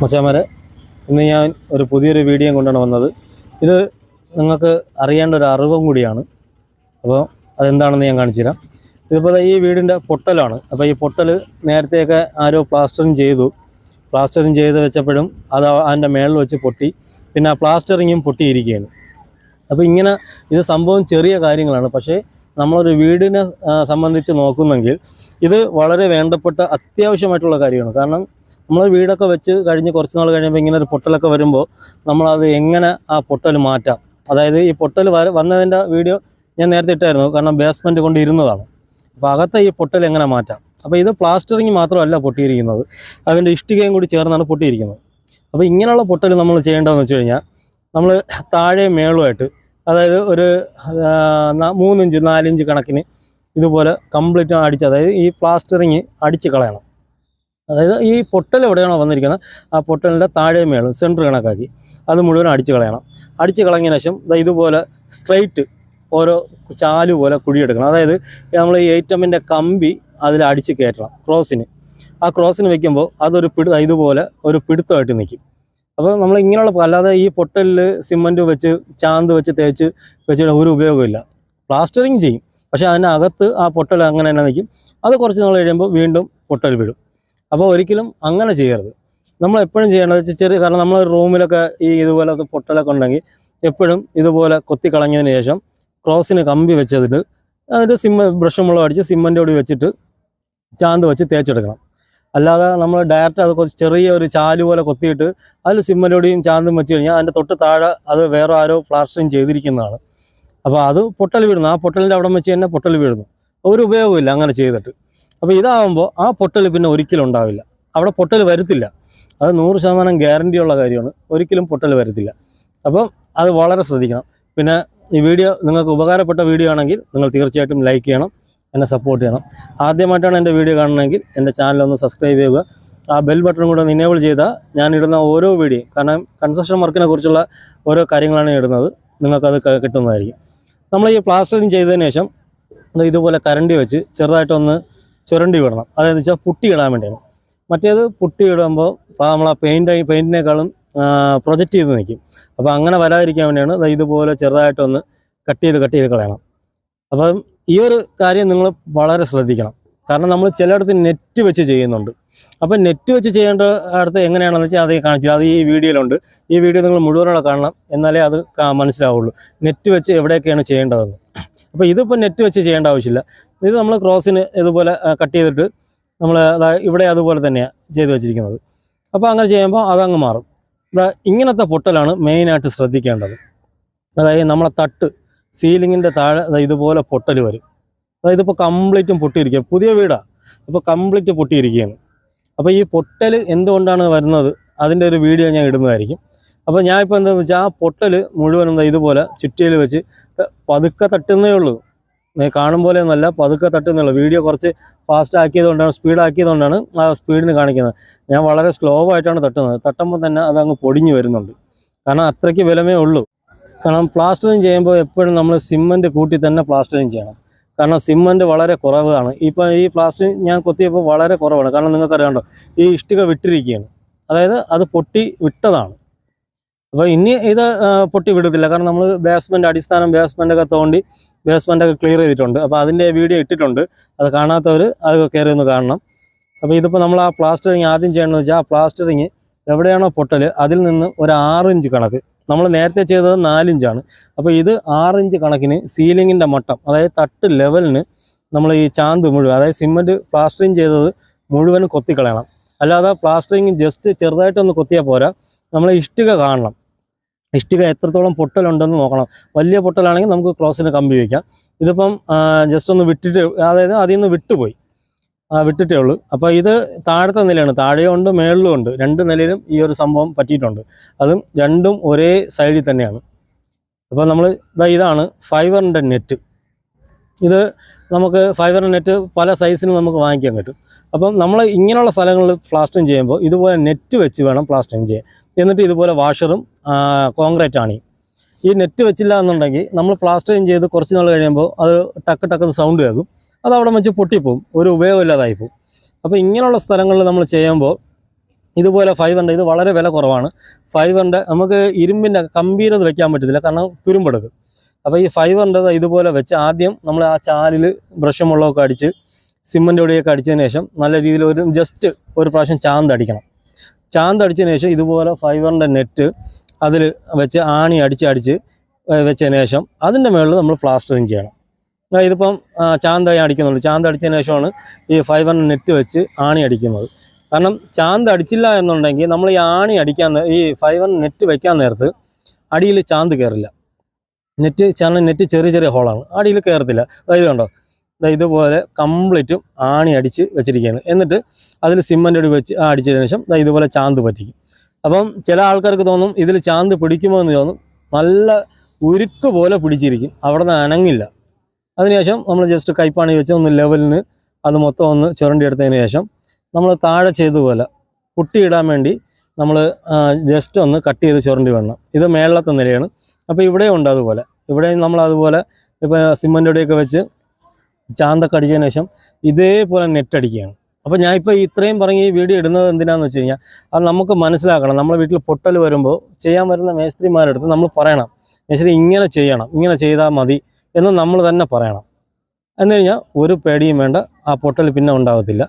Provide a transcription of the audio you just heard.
മച്ചാമാരെ ഇന്ന് ഞാൻ ഒരു പുതിയൊരു വീഡിയോ കൊണ്ടാണ് വന്നത്. ഇത് നിങ്ങൾക്ക് അറിയേണ്ട ഒരു അറിവും കൂടിയാണ്. അപ്പോൾ അതെന്താണെന്ന് ഞാൻ കാണിച്ചു തരാം. ഇതിപ്പോൾ ഈ വീടിന്റെ പൊട്ടലാണ്. അപ്പോൾ ഈ പൊട്ടൽ നേരത്തെയൊക്കെ ആരോ പ്ലാസ്റ്ററിങ് ചെയ്തു. പ്ലാസ്റ്ററിങ് ചെയ്ത് വെച്ചപ്പോഴും അത് അതിന്റെ മേളിൽ വെച്ച് പൊട്ടി. പിന്നെ ആ പ്ലാസ്റ്ററിങ്ങും പൊട്ടിയിരിക്കുകയാണ്. അപ്പോൾ ഇങ്ങനെ ഇത് സംഭവം ചെറിയ കാര്യങ്ങളാണ്. പക്ഷേ നമ്മളൊരു വീടിനെ സംബന്ധിച്ച് നോക്കുന്നെങ്കിൽ ഇത് വളരെ വേണ്ടപ്പെട്ട അത്യാവശ്യമായിട്ടുള്ള കാര്യമാണ്. കാരണം നമ്മൾ വീടൊക്കെ വെച്ച് കഴിഞ്ഞ് കുറച്ച് നാൾ കഴിയുമ്പോൾ ഇങ്ങനെ ഒരു പൊട്ടലൊക്കെ വരുമ്പോൾ നമ്മളത് എങ്ങനെ ആ പൊട്ടൽ മാറ്റാം? അതായത് ഈ പൊട്ടൽ വന്നതിന്റെ വീഡിയോ ഞാൻ നേരത്തെ ഇട്ടായിരുന്നു. കാരണം ബേസ്മെന്റ് കൊണ്ട് ഇരുന്നതാണ്. അപ്പോൾ അകത്തെ ഈ പൊട്ടൽ എങ്ങനെ മാറ്റാം? അപ്പോൾ ഇത് പ്ലാസ്റ്ററിങ് മാത്രമല്ല പൊട്ടിയിരിക്കുന്നത്. അതിന്റെ ഇഷ്ടികയും കൂടി ചേർന്നാണ് പൊട്ടിയിരിക്കുന്നത്. അപ്പോൾ ഇങ്ങനെയുള്ള പൊട്ടൽ നമ്മൾ ചെയ്യേണ്ടതെന്ന് വെച്ച് കഴിഞ്ഞാൽ നമ്മൾ താഴെ മേളുമായിട്ട് അതായത് ഒരു മൂന്നിഞ്ച് നാലിഞ്ച് കണക്കിന് ഇതുപോലെ കംപ്ലീറ്റ് അടിച്ച് അതായത് ഈ പ്ലാസ്റ്ററിങ് അടിച്ച് കളയണം. അതായത് ഈ പൊട്ടൽ എവിടെയാണോ വന്നിരിക്കുന്നത് ആ പൊട്ടലിന്റെ താഴെ മേളും സെന്റർ കണക്കാക്കി. അത് മുഴുവൻ അടിച്ച് കളയണം. അടിച്ച് കളഞ്ഞതിന് ശേഷം ഇതുപോലെ സ്ട്രൈറ്റ് ഓരോ ചാലു പോലെ കുഴിയെടുക്കണം. അതായത് നമ്മൾ ഈ ഏറ്റമിന്റെ കമ്പി അതിൽ അടിച്ച് കയറ്റണം ക്രോസിന്. ആ ക്രോസിന് വെക്കുമ്പോൾ അതൊരു പിടി ഇതുപോലെ ഒരു പിടുത്തമായിട്ട് നിൽക്കും. അപ്പോൾ നമ്മൾ ഇങ്ങനെയുള്ള അല്ലാതെ ഈ പൊട്ടലിൽ സിമന്റ് വെച്ച് ചാന്ത് വെച്ച് തേച്ച് വെച്ചിട്ട് ഒരു ഉപയോഗമില്ല പ്ലാസ്റ്ററിങ് ചെയ്യും. പക്ഷേ അതിനകത്ത് ആ പൊട്ടൽ അങ്ങനെ തന്നെ നിൽക്കും. അത് കുറച്ച് നാൾ കഴിയുമ്പോൾ വീണ്ടും പൊട്ടൽ വീഴും. അപ്പോൾ ഒരിക്കലും അങ്ങനെ ചെയ്യരുത്. നമ്മൾ എപ്പോഴും ചെയ്യേണ്ടത് ചെറിയ കാരണം നമ്മൾ റൂമിലൊക്കെ ഈ ഇതുപോലെ പൊട്ടലൊക്കെ ഉണ്ടെങ്കിൽ എപ്പോഴും ഇതുപോലെ കൊത്തി കളഞ്ഞതിന് ശേഷം ക്രോസിന് കമ്പി വെച്ചതിട്ട് അതിന്റെ സിമ്മ ബ്രഷും മുളക് അടിച്ച് സിമ്മന്റെ കൂടി വെച്ചിട്ട് ചാന്ത് വെച്ച് തേച്ചെടുക്കണം. അല്ലാതെ നമ്മൾ ഡയറക്റ്റ് അത് ചെറിയ ഒരു ചാൽ പോലെ കൊത്തിയിട്ട് അതിൽ സിമ്മലോടിയും ചാന്തും വെച്ച് കഴിഞ്ഞാൽ അതിന്റെ തൊട്ട് താഴെ അത് വേറെ ആരോ പ്ലാസ്റ്ററിങ് ചെയ്തിരിക്കുന്നതാണ്. അപ്പോൾ അത് പൊട്ടൽ വീഴുന്നു. ആ പൊട്ടലിന്റെ അവിടെ വെച്ച് തന്നെ പൊട്ടൽ വീഴുന്നു. ഒരു ഉപയോഗമില്ല അങ്ങനെ ചെയ്തിട്ട്. അപ്പോൾ ഇതാകുമ്പോൾ ആ പൊട്ടൽ പിന്നെ ഒരിക്കലും ഉണ്ടാവില്ല. അവിടെ പൊട്ടൽ വരത്തില്ല. അത് നൂറ് ശതമാനം ഗ്യാരണ്ടി ഉള്ള കാര്യമാണ്. ഒരിക്കലും പൊട്ടൽ വരത്തില്ല. അപ്പം അത് വളരെ ശ്രദ്ധിക്കണം. പിന്നെ ഈ വീഡിയോ നിങ്ങൾക്ക് ഉപകാരപ്പെട്ട വീഡിയോ ആണെങ്കിൽ നിങ്ങൾ തീർച്ചയായിട്ടും ലൈക്ക് ചെയ്യണം എന്നെ സപ്പോർട്ട് ചെയ്യണം. ആദ്യമായിട്ടാണ് എന്റെ വീഡിയോ കാണണമെങ്കിൽ എന്റെ ചാനൽ ഒന്ന് സബ്സ്ക്രൈബ് ചെയ്യുക. ആ ബെൽ ബട്ടൺ കൂടെ ഒന്ന് ഇനേബിൾ ചെയ്താൽ ഞാൻ ഇടുന്ന ഓരോ വീഡിയോ കാരണം കൺസ്ട്രക്ഷൻ വർക്കിനെ കുറിച്ചുള്ള ഓരോ കാര്യങ്ങളാണ് ഇടുന്നത്. നിങ്ങൾക്കത് കിട്ടുന്നതായിരിക്കും. നമ്മൾ ഈ പ്ലാസ്റ്ററിങ് ചെയ്തതിന് ശേഷം ഇതുപോലെ കരണ്ടി വെച്ച് ചെറുതായിട്ടൊന്ന് ചുരണ്ടി വിടണം. അതെന്ന് വെച്ചാൽ പുട്ടി ഇടാൻ വേണ്ടിയാണ്. മറ്റേത് പുട്ടി ഇടുമ്പോൾ നമ്മൾ ആ പെയിന്റ് പെയിന്റിനേക്കാളും പ്രൊജക്റ്റ് ചെയ്ത് നിൽക്കും അപ്പോൾ അങ്ങനെ വരാതിരിക്കാൻ വേണ്ടിയാണ് ഇതുപോലെ ചെറുതായിട്ടൊന്ന് കട്ട് ചെയ്ത് കട്ട് ചെയ്ത് കളയണം. അപ്പം ഈ ഒരു കാര്യം നിങ്ങൾ വളരെ ശ്രദ്ധിക്കണം. കാരണം നമ്മൾ ചിലയിടത്ത് നെറ്റ് വെച്ച് ചെയ്യുന്നുണ്ട്. അപ്പം നെറ്റ് വെച്ച് ചെയ്യേണ്ട അടുത്ത് എങ്ങനെയാണെന്ന് വെച്ചാൽ അത് കാണിച്ചു അത് ഈ വീഡിയോയിലുണ്ട്. ഈ വീഡിയോ നിങ്ങൾ മുഴുവനോടെ കാണണം. എന്നാലേ അത് മനസ്സിലാവുള്ളൂ. നെറ്റ് വെച്ച് എവിടെയൊക്കെയാണ് ചെയ്യേണ്ടതെന്ന്. അപ്പോൾ ഇതിപ്പോൾ നെറ്റ് വെച്ച് ചെയ്യേണ്ട ആവശ്യമില്ല. ഇത് നമ്മൾ ക്രോസിന് ഇതുപോലെ കട്ട് ചെയ്തിട്ട് നമ്മൾ ഇവിടെ അതുപോലെ തന്നെയാണ് ചെയ്ത് വെച്ചിരിക്കുന്നത്. അപ്പോൾ അങ്ങനെ ചെയ്യുമ്പോൾ അതങ്ങ് മാറും. ഇങ്ങനത്തെ പൊട്ടലാണ് മെയിനായിട്ട് ശ്രദ്ധിക്കേണ്ടത്. അതായത് നമ്മളെ തട്ട് സീലിങ്ങിന്റെ താഴെ ഇതുപോലെ പൊട്ടൽ വരും. അതായത് ഇപ്പോൾ കംപ്ലീറ്റും പൊട്ടിയിരിക്കുക പുതിയ വീടാണ് അപ്പോൾ കംപ്ലീറ്റ് പൊട്ടിയിരിക്കുകയാണ്. അപ്പോൾ ഈ പൊട്ടൽ എന്തുകൊണ്ടാണ് വരുന്നത്? അതിന്റെ ഒരു വീഡിയോ ഞാൻ ഇടുന്നതായിരിക്കും. അപ്പോൾ ഞാൻ ഇപ്പോൾ എന്താണെന്ന് വെച്ചാൽ ആ പൊട്ടൽ മുഴുവൻ എന്താ ഇതുപോലെ ചുറ്റിയിൽ വെച്ച് പതുക്കെ തട്ടുന്നേ ഉള്ളൂ. കാണും പോലെ ഒന്നല്ല പതുക്കെ തട്ടുന്നേ ഉള്ളൂ. വീഡിയോ കുറച്ച് ഫാസ്റ്റ് ആക്കിയതുകൊണ്ടാണ് സ്പീഡ് ആക്കിയതുകൊണ്ടാണ് ആ സ്പീഡിന് കാണിക്കുന്നത്. ഞാൻ വളരെ സ്ലോ ആയിട്ടാണ് തട്ടുന്നത്. തട്ടുമ്പോൾ തന്നെ അത് അങ്ങ് പൊടിഞ്ഞു വരുന്നുണ്ട്. കാരണം അത്രയ്ക്ക് വിലമേ ഉള്ളൂ. കാരണം പ്ലാസ്റ്ററിങ് ചെയ്യുമ്പോൾ എപ്പോഴും നമ്മൾ സിമ്മന്റ് കൂട്ടി തന്നെ പ്ലാസ്റ്ററിങ് ചെയ്യണം. കാരണം സിമ്മന്റ് വളരെ കുറവാണ്. ഇപ്പോൾ ഈ പ്ലാസ്റ്ററിങ് ഞാൻ കൊത്തിയപ്പോൾ വളരെ കുറവാണ്. കാരണം നിങ്ങൾക്കറിയാണ്ടോ ഈ ഇഷ്ടിക വിട്ടിരിക്കുകയാണ്. അതായത് അത് പൊട്ടി വിട്ടതാണ്. അപ്പോൾ ഇനി ഇത് പൊട്ടി വിടത്തില്ല. കാരണം നമ്മൾ ബേസ്മെന്റ് അടിസ്ഥാനം ബേസ്മെന്റ് ഒക്കെ തോണ്ടി ബേസ്മെന്റ് ഒക്കെ ക്ലിയർ ചെയ്തിട്ടുണ്ട്. അപ്പോൾ അതിന്റെ വീഡിയോ ഇട്ടിട്ടുണ്ട്. അത് കാണാത്തവർ അത് കയറി ഒന്ന് കാണണം. അപ്പോൾ ഇതിപ്പോൾ നമ്മൾ ആ പ്ലാസ്റ്ററിങ് ആദ്യം ചെയ്യണമെന്ന് വെച്ചാൽ ആ പ്ലാസ്റ്ററിങ് എവിടെയാണോ പൊട്ടൽ അതിൽ നിന്ന് ഒരു ആറ് ഇഞ്ച് കണക്ക്. നമ്മൾ നേരത്തെ ചെയ്തത് നാലിഞ്ചാണ് അപ്പോൾ ഇത് ആറിഞ്ച് കണക്കിന് സീലിങ്ങിന്റെ മട്ടം അതായത് തട്ട് ലെവലിന് നമ്മൾ ഈ ചാന്ത് മുഴുവൻ അതായത് സിമന്റ് പ്ലാസ്റ്ററിങ് ചെയ്തത് മുഴുവൻ കൊത്തിക്കളയണം. അല്ലാതെ പ്ലാസ്റ്ററിങ് ജസ്റ്റ് ചെറുതായിട്ടൊന്ന് കൊത്തിയാൽ പോരാ. നമ്മൾ ഇഷ്ടിക കാണണം. ഇഷ്ടിക എത്രത്തോളം പൊട്ടലുണ്ടെന്ന് നോക്കണം. വലിയ പൊട്ടലാണെങ്കിൽ നമുക്ക് ക്രോസിന് കമ്പി വയ്ക്കാം ഇതിപ്പം ജസ്റ്റ് ഒന്ന് വിട്ടിട്ട് അതായത് അതിൽ നിന്ന് വിട്ടുപോയി. വിട്ടിട്ടേ ഉള്ളൂ. അപ്പോൾ ഇത് താഴത്തെ നിലയാണ്. താഴെയും ഉണ്ട് മേളിലും ഉണ്ട്. രണ്ട് നിലയിലും ഈ ഒരു സംഭവം പറ്റിയിട്ടുണ്ട്. അതും രണ്ടും ഒരേ സൈഡിൽ തന്നെയാണ്. അപ്പോൾ നമ്മൾ ഇതാ ഇതാണ് ഫൈബറിന്റെ നെറ്റ് ഇത് നമുക്ക് ഫൈബർ നെറ്റ് പല സൈസിനും നമുക്ക് വാങ്ങിക്കാൻ കിട്ടും. അപ്പം നമ്മൾ ഇങ്ങനെയുള്ള സ്ഥലങ്ങളിൽ പ്ലാസ്റ്ററിങ് ചെയ്യുമ്പോൾ ഇതുപോലെ നെറ്റ് വെച്ച് വേണം പ്ലാസ്റ്ററിങ് ചെയ്യാൻ. എന്നിട്ട് ഇതുപോലെ വാഷറും കോൺക്രീറ്റ് ആണ്. ഈ നെറ്റ് വെച്ചില്ല എന്നുണ്ടെങ്കിൽ നമ്മൾ പ്ലാസ്റ്ററിങ് ചെയ്ത് കുറച്ച് നാൾ കഴിയുമ്പോൾ അത് ടക്ക് ടക്ക് സൗണ്ട് കേൾക്കും. അത് അവിടെ വെച്ച് പൊട്ടിപ്പോവും. ഒരു ഉപയോഗമില്ലാതായി പോകും അപ്പോൾ ഇങ്ങനെയുള്ള സ്ഥലങ്ങളിൽ നമ്മൾ ചെയ്യുമ്പോൾ ഇതുപോലെ ഹൺഡ്രഡ് ഇത് വളരെ വില കുറവാണ്. ഹൺഡ്രഡ് നമുക്ക് ഇരുമ്പിന്റെ കമ്പീരത് വെക്കാൻ പറ്റത്തില്ല. കാരണം തുരുമ്പെടുക്കും. അപ്പോൾ ഈ ഫൈബറിന്റെ ഇതുപോലെ വെച്ച് ആദ്യം നമ്മൾ ആ ചാലിൽ ബ്രഷും വെള്ളമൊക്കെ അടിച്ച് സിമന്റ് ഒടിയൊക്കെ അടിച്ചതിന് ശേഷം നല്ല രീതിയിൽ ഒരു ജസ്റ്റ് ഒരു പ്രാവശ്യം ചാന്ത് അടിക്കണം. ചാന്ത് അടിച്ചതിന് ശേഷം ഇതുപോലെ ഫൈബറിന്റെ നെറ്റ് അതിൽ വെച്ച് ആണി അടിച്ച് അടിച്ച് വെച്ചതിന് ശേഷം അതിന്റെ മുകളിൽ നമ്മൾ പ്ലാസ്റ്ററിങ് ചെയ്യണം. ഇതിപ്പം ചാന്ത് അടിക്കുന്നുള്ളൂ ചാന്ത് അടിച്ചതിന് ശേഷമാണ് ഈ ഫൈബറിന്റെ നെറ്റ് വെച്ച് ആണി അടിക്കുന്നത്. കാരണം ചാന്ത് അടിച്ചില്ല എന്നുണ്ടെങ്കിൽ നമ്മൾ ഈ ആണി അടിക്കാൻ ഈ ഹൺഡ്രഡ് നെറ്റ് വെക്കാൻ നേരത്ത് അടിയിൽ ചാന്ത് കയറില്ല നെറ്റ് ചാനൽ നെറ്റ് ചെറിയ ചെറിയ ഹോളാണ് അടിയിൽ കയറത്തില്ല അതായത് കണ്ടോ? ഇതുപോലെ കംപ്ലീറ്റും ആണി അടിച്ച് വെച്ചിരിക്കുകയാണ് എന്നിട്ട് അതിൽ സിമ്മന്റ് അടി വെച്ച് അടിച്ചതിന് ശേഷം ഇതുപോലെ ചാന്ത് പറ്റിക്കും. അപ്പം ചില ആൾക്കാർക്ക് തോന്നും ഇതിൽ ചാന്ത് പിടിക്കുമോ എന്ന് തോന്നും. നല്ല ഉരുക്ക് പോലെ പിടിച്ചിരിക്കും. അവിടെ നിന്ന് അനങ്ങില്ല അതിനുശേഷം നമ്മൾ ജസ്റ്റ് കൈപ്പാണി വെച്ച് ഒന്ന് ലെവലിന് അത് മൊത്തം ഒന്ന് ചുരണ്ടി എടുത്തതിന് ശേഷം നമ്മൾ താഴെ ചെയ്തതുപോലെ പുട്ടിയിടാൻ വേണ്ടി നമ്മൾ ജസ്റ്റ് ഒന്ന് കട്ട് ചെയ്ത് ചുരണ്ടി വേണം ഇത് മേളത്തെ നിലയാണ്. അപ്പോൾ ഇവിടെയും ഉണ്ട് അതുപോലെ. ഇവിടെ നമ്മൾ അതുപോലെ ഇപ്പോൾ സിമന്റോടെയൊക്കെ വെച്ച് ചാന്തൊക്കെ അടിച്ചതിന് ശേഷം ഇതേപോലെ നെറ്റ് അടിക്കുകയാണ്. അപ്പോൾ ഞാൻ ഇപ്പോൾ ഇത്രയും പറഞ്ഞ് ഈ വീഡിയോ ഇടുന്നത് എന്തിനാന്ന് വെച്ച് കഴിഞ്ഞാൽ അത് നമുക്ക് മനസ്സിലാക്കണം. നമ്മുടെ വീട്ടിൽ പൊട്ടൽ വരുമ്പോൾ ചെയ്യാൻ വരുന്ന മേസ്ത്രിമാരെടുത്ത് നമ്മൾ പറയണം. മേസ്ത്രി ഇങ്ങനെ ചെയ്യണം ഇങ്ങനെ ചെയ്താൽ മതി എന്ന് നമ്മൾ തന്നെ പറയണം. എന്ന് കഴിഞ്ഞാൽ ഒരു പേടിയും വേണ്ട ആ പൊട്ടൽ പിന്നെ ഉണ്ടാകത്തില്ല